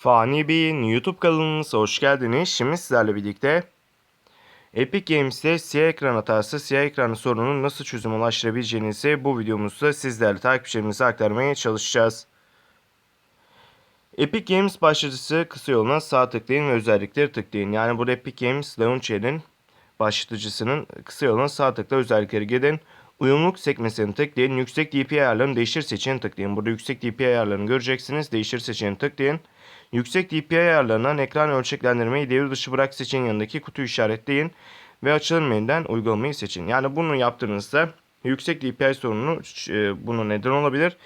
Fani Bey'in YouTube kanalımıza hoş geldiniz. Şimdi sizlerle birlikte Epic Games'te siyah ekran hatası, siyah ekran sorununu nasıl çözüm ulaştırabileceğinizi bu videomuzda sizlerle takipçilerimize aktarmaya çalışacağız. Epic Games başlatıcısı kısa yoluna sağ tıklayın ve özellikleri tıklayın. Yani bu Epic Games Launcher'in başlatıcısının kısa yoluna sağ tıkla özellikleri gidin. Uyumluluk sekmesini tıklayın. Yüksek DPI ayarlarını değiştir seçeneğini tıklayın. Burada yüksek DPI ayarlarını göreceksiniz. Değiştir seçeneğini tıklayın. Yüksek DPI ayarlarından ekran ölçeklendirmeyi devre dışı bırak seçeneğin yanındaki kutuyu işaretleyin. Ve açılım menüden uygulamayı seçin. Yani bunu yaptığınızda yüksek DPI sorunu e, buna neden olabilir.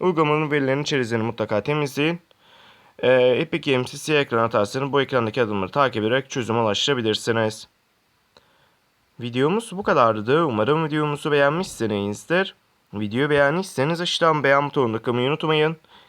Uygulamanın verilerinin çerezini mutlaka temizleyin. E, Epic siyah ekran hatasını bu ekrandaki adımları takip ederek çözüme ulaştırabilirsiniz. Videomuz bu kadardı. Umarım videomuzu beğenmişsinizdir. Videoyu beğendiyseniz aşağıdan beğen butonuna tıklamayı unutmayın.